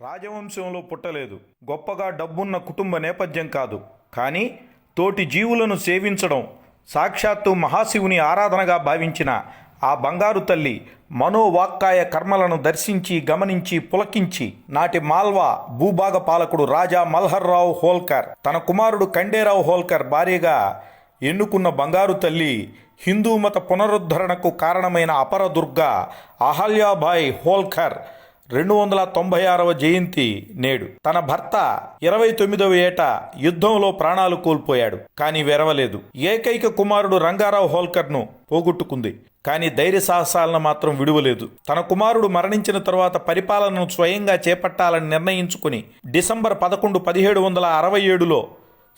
రాజవంశంలో పుట్టలేదు. గొప్పగా డబ్బున్న కుటుంబ నేపథ్యం కాదు. కానీ తోటి జీవులను సేవించడం సాక్షాత్తు మహాశివుని ఆరాధనగా భావించిన ఆ బంగారు తల్లి మనోవాక్కాయ కర్మలను దర్శించి గమనించి పులకించి నాటి మాల్వా భూభాగ పాలకుడు రాజా మల్హర్రావు హోల్కర్ తన కుమారుడు ఖండేరావు హోల్కర్ భార్యగా ఎన్నుకున్న బంగారు తల్లి హిందూ మత పునరుద్ధరణకు కారణమైన అపర దుర్గ అహల్యాబాయ్ హోల్కర్ రెండు వందల తొంభై ఆరవ జయంతి నేడు. తన భర్త ఇరవై తొమ్మిదవ ఏట యుద్ధంలో ప్రాణాలు కోల్పోయాడు. కానీ వెరవలేదు. ఏకైక కుమారుడు రంగారావు హోల్కర్ను పోగొట్టుకుంది. కానీ ధైర్య సాహసాలను మాత్రం విడువలేదు. తన కుమారుడు మరణించిన తరువాత పరిపాలనను స్వయంగా చేపట్టాలని నిర్ణయించుకుని డిసెంబర్ పదకొండు పదిహేడు వందల అరవై ఏడులో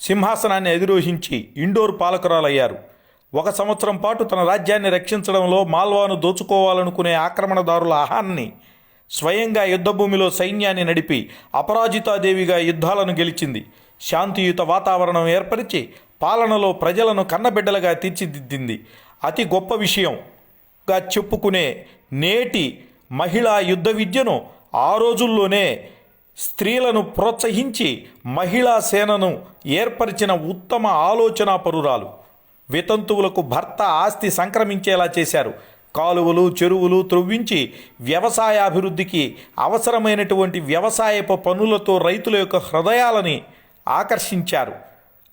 సింహాసనాన్ని అధిరోహించి ఇండోర్ పాలకురాలయ్యారు. ఒక సంవత్సరం పాటు తన రాజ్యాన్ని రక్షించడంలో మాల్వాను దోచుకోవాలనుకునే ఆక్రమణదారుల ఆహాన్ని స్వయంగా యుద్ధభూమిలో సైన్యాన్ని నడిపి అపరాజితాదేవిగా యుద్ధాలను గెలిచింది. శాంతియుత వాతావరణం ఏర్పరిచి పాలనలో ప్రజలను కన్నబిడ్డలుగా తీర్చిదిద్దింది. అతి గొప్ప విషయంగా చెప్పుకునే నేటి మహిళా యుద్ధ విద్యను ఆ రోజుల్లోనే స్త్రీలను ప్రోత్సహించి మహిళా సేనను ఏర్పరిచిన ఉత్తమ ఆలోచనా పరురాలు వితంతువులకు భర్త ఆస్తి సంక్రమించేలా చేశారు. కాలువలు చెరువులు త్రవ్వించి వ్యవసాయాభివృద్ధికి అవసరమైనటువంటి వ్యవసాయపు పనులతో రైతుల యొక్క హృదయాలని ఆకర్షించారు.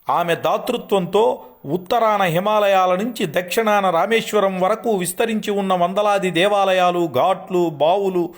ఆమె దాతృత్వంతో ఉత్తరాన హిమాలయాల నుంచి దక్షిణాన రామేశ్వరం వరకు విస్తరించి ఉన్న వందలాది దేవాలయాలు ఘాట్లు బావులు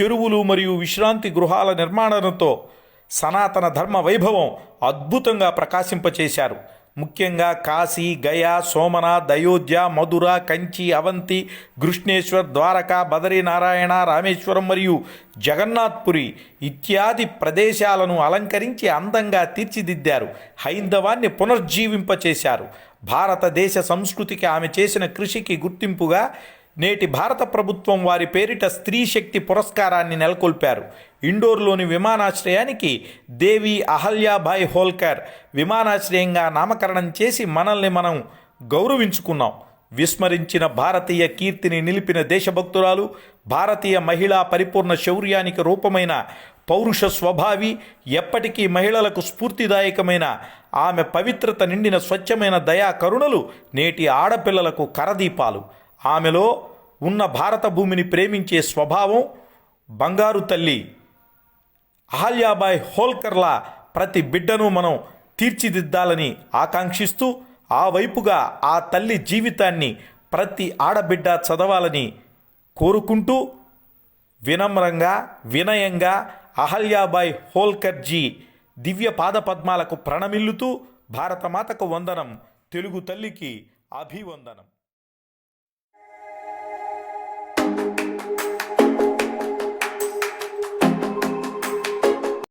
చెరువులు మరియు విశ్రాంతి గృహాల నిర్మాణంతో సనాతన ధర్మ వైభవం అద్భుతంగా ప్రకాశింపచేశారు. ముఖ్యంగా కాశీ గయా సోమనాథ్ అయోధ్య మధుర కంచి అవంతి కృష్ణేశ్వర్ ద్వారకా బదరీనారాయణ రామేశ్వరం మరియు జగన్నాథ్పురి ఇత్యాది ప్రదేశాలను అలంకరించి అందంగా తీర్చిదిద్దారు. హైందవాన్ని పునర్జీవింపచేశారు. భారతదేశ సంస్కృతికి ఆమె చేసిన కృషికి గుర్తింపుగా నేటి భారత ప్రభుత్వం వారి పేరిట స్త్రీ శక్తి పురస్కారాన్ని నెలకొల్పారు. ఇండోర్లోని విమానాశ్రయానికి దేవి అహల్యాభాయ్ హోల్కర్ విమానాశ్రయంగా నామకరణం చేసి మనల్ని మనం గౌరవించుకున్నాం. విస్మరించిన భారతీయ కీర్తిని నిలిపిన దేశభక్తురాలు భారతీయ మహిళా పరిపూర్ణ శౌర్యానికి రూపమైన పౌరుష స్వభావి ఎప్పటికీ మహిళలకు స్ఫూర్తిదాయకమైన ఆమె పవిత్రత నిండిన స్వచ్ఛమైన దయా కరుణలు నేటి ఆడపిల్లలకు కరదీపాలు. ఆమెలో ఉన్న భారత భూమిని ప్రేమించే స్వభావం బంగారు తల్లి అహల్యాబాయ్ హోల్కర్లా ప్రతి బిడ్డను మనం తీర్చిదిద్దాలని ఆకాంక్షిస్తూ ఆ వైపుగా ఆ తల్లి జీవితాన్ని ప్రతి ఆడబిడ్డ చదవాలని కోరుకుంటూ వినమ్రంగా వినయంగా అహల్యాబాయ్ హోల్కర్జీ దివ్య పాదపద్మాలకు ప్రణమిల్లుతూ భారతమాతకు వందనం తెలుగు తల్లికి అభివందనం.